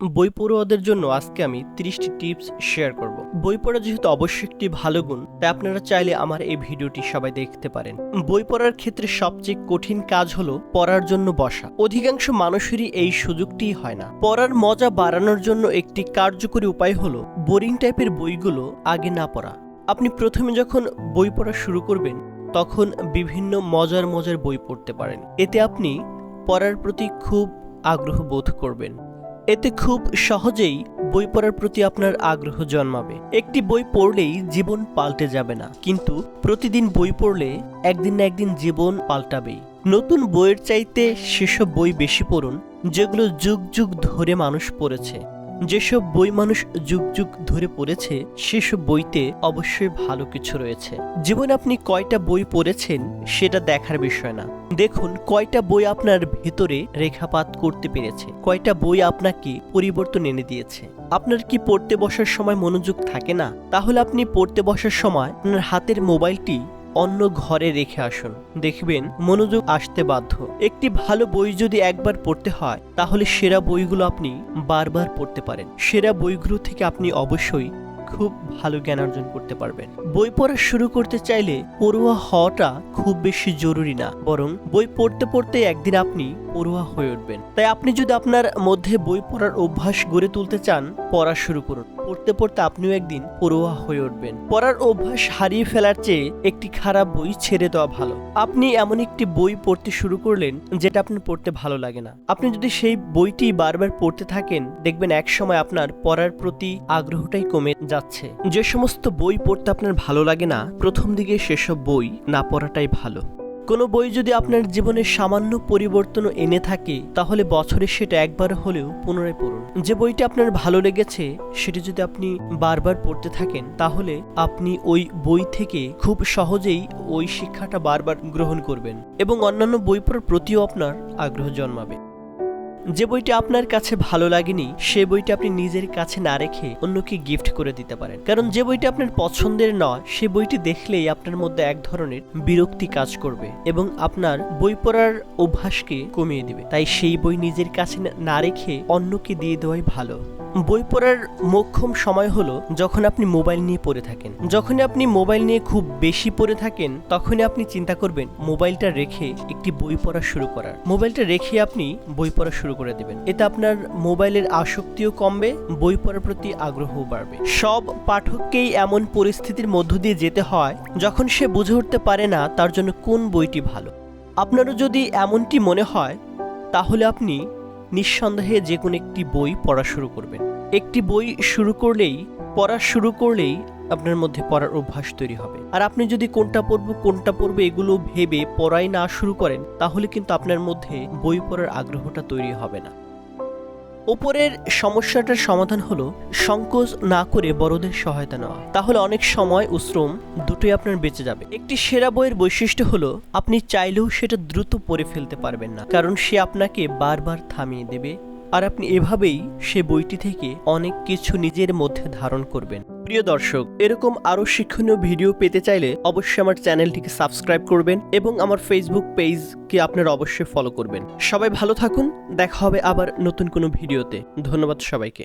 বই পড়ুয়াদের জন্য আজকে আমি তিরিশটি টিপস শেয়ার করব। বই পড়া যেহেতু অবশ্যই একটি ভালো গুণ, তাই আপনারা চাইলে আমার এই ভিডিওটি সবাই দেখতে পারেন। বই পড়ার ক্ষেত্রে সবচেয়ে কঠিন কাজ হলো পড়ার জন্য বসা। অধিকাংশ মানুষেরই এই সুযোগটি হয় না। পড়ার মজা বাড়ানোর জন্য একটি কার্যকরী উপায় হলো বোরিং টাইপের বইগুলো আগে না পড়া। আপনি প্রথমে যখন বই পড়া শুরু করবেন, তখন বিভিন্ন মজার মজার বই পড়তে পারেন। এতে আপনি পড়ার প্রতি খুব আগ্রহ বোধ করবেন। এতে খুব সহজেই বই পড়ার প্রতি আপনার আগ্রহ জন্মাবে। একটি বই পড়লেই জীবন পাল্টে যাবে না, কিন্তু প্রতিদিন বই পড়লে একদিন না একদিন জীবন পাল্টাবেই। নতুন বইয়ের চাইতে সেসব বই বেশি পড়ুন, যেগুলো যুগ যুগ ধরে মানুষ পড়েছে। যেসব বই মানুষ যুগ যুগ ধরে পড়েছে, সেসব বইতে অবশ্যই ভালো কিছু রয়েছে। জীবনে আপনি কয়টা বই পড়েছেন, সেটা দেখার বিষয় না। দেখুন, কয়টা বই আপনার ভেতরে রেখাপাত করতে পেরেছে, কয়টা বই আপনাকে পরিবর্তন এনে দিয়েছে। আপনার কি পড়তে বসার সময় মনোযোগ থাকে না? তাহলে আপনি পড়তে বসার সময় আপনার হাতের মোবাইলটি অন্য ঘরে রেখে আসুন। দেখবেন মনোযোগ আসতে বাধ্য। একটি ভালো বই যদি একবার পড়তে হয়, তাহলে সেরা বইগুলো আপনি বারবার পড়তে পারেন। সেরা বইগুলো থেকে আপনি অবশ্যই খুব ভালো জ্ঞান অর্জন করতে পারবেন। বই পড়া শুরু করতে চাইলে পড়ুয়া হওয়াটা খুব বেশি জরুরি না, বরং বই পড়তে পড়তে একদিন আপনি পড়ুয়া হয়ে উঠবেন। তাই আপনি যদি আপনার মধ্যে বই পড়ার অভ্যাস গড়ে তুলতে চান, পড়া শুরু করুন। পড়তে পড়তে আপনিও একদিন পড়ুয়া হয়ে উঠবেন। পড়ার অভ্যাস হারিয়ে ফেলার চেয়ে একটি খারাপ বই ছেড়ে দেওয়া ভালো। আপনি এমন একটি বই পড়তে শুরু করলেন যেটা আপনার পড়তে ভালো লাগে না। আপনি যদি সেই বইটি বারবার পড়তে থাকেন, দেখবেন এক সময় আপনার পড়ার প্রতি আগ্রহটাই কমে যাচ্ছে যে সমস্ত বই পড়তে আপনার ভালো লাগে না, প্রথম দিকে সেসব বই না পড়াটাই ভালো। কোনো বই যদি আপনার জীবনে সামান্য পরিবর্তন এনে থাকে, তাহলে বছরে সেটা একবার হলেও পুনরায় পড়ুন। যে বইটা আপনার ভালো লেগেছে, সেটি যদি আপনি বারবার পড়তে থাকেন, তাহলে আপনি ওই বই থেকে খুব সহজেই ওই শিক্ষাটা বারবার গ্রহণ করবেন এবং অন্যান্য বই পড়ার প্রতিও আপনার আগ্রহ জন্মাবে। যে বইটি আপনার কাছে ভালো লাগেনি, সে বইটি আপনি নিজের কাছে না রেখে অন্যকে গিফট করে দিতে পারেন। কারণ যে বইটি আপনার পছন্দের নয়, সে বইটি দেখলেই আপনার মধ্যে এক ধরনের বিরক্তি কাজ করবে এবং আপনার বই পড়ার অভ্যাসকে কমিয়ে দিবে। তাই সেই বই নিজের কাছে না রেখে অন্যকে দিয়ে দেওয়াই ভালো। বই পড়ার মোক্ষম সময় হলো যখন আপনি মোবাইল নিয়ে পড়ে থাকেন। যখনই আপনি মোবাইল নিয়ে খুব বেশি পড়ে থাকেন, তখনই আপনি চিন্তা করবেন, মোবাইলটা রেখে একটি বই পড়া শুরু করার। মোবাইলটা রেখে আপনি বই পড়া শুরু করে দেবেন। এতে আপনার মোবাইলের আসক্তিও কমবে, বই পড়ার প্রতি আগ্রহও বাড়বে। সব পাঠককেই এমন পরিস্থিতির মধ্য দিয়ে যেতে হয়, যখন সে বুঝে উঠতে পারে না তার জন্য কোন বইটি ভালো। আপনারও যদি এমনটি মনে হয়, তাহলে আপনি নিঃসন্দেহে যে কোনো একটি বই পড়া শুরু করবেন। একটি বই শুরু করলেই, পড়া শুরু করলেই আপনার মধ্যে পড়ার অভ্যাস তৈরি হবে। আর আপনি যদি কোনটা পড়ব কোনটা পড়ব এগুলো ভেবে পড়াই না শুরু করেন, তাহলে কিন্তু আপনার মধ্যে বই পড়ার আগ্রহটা তৈরি হবে না। ওপরের সমস্যাটার সমাধান হলো সংকোচ না করে বড়দের সহায়তা নেওয়া। তাহলে অনেক সময় ও শ্রম দুটোই আপনার বেঁচে যাবে। একটি সেরা বইয়ের বৈশিষ্ট্য হলো আপনি চাইলেও সেটা দ্রুত পড়ে ফেলতে পারবেন না, কারণ সে আপনাকে বারবার থামিয়ে দেবে। আর আপনি এভাবেই সে বইটি থেকে অনেক কিছু নিজের মধ্যে ধারণ করবেন। প্রিয় দর্শক, এরকম আরও শিক্ষণীয় ভিডিও পেতে চাইলে অবশ্যই আমার চ্যানেলটিকে সাবস্ক্রাইব করবেন এবং আমার ফেসবুক পেজকে আপনারা অবশ্যই ফলো করবেন। সবাই ভালো থাকুন, দেখা হবে আবার নতুন কোনো ভিডিওতে। ধন্যবাদ সবাইকে।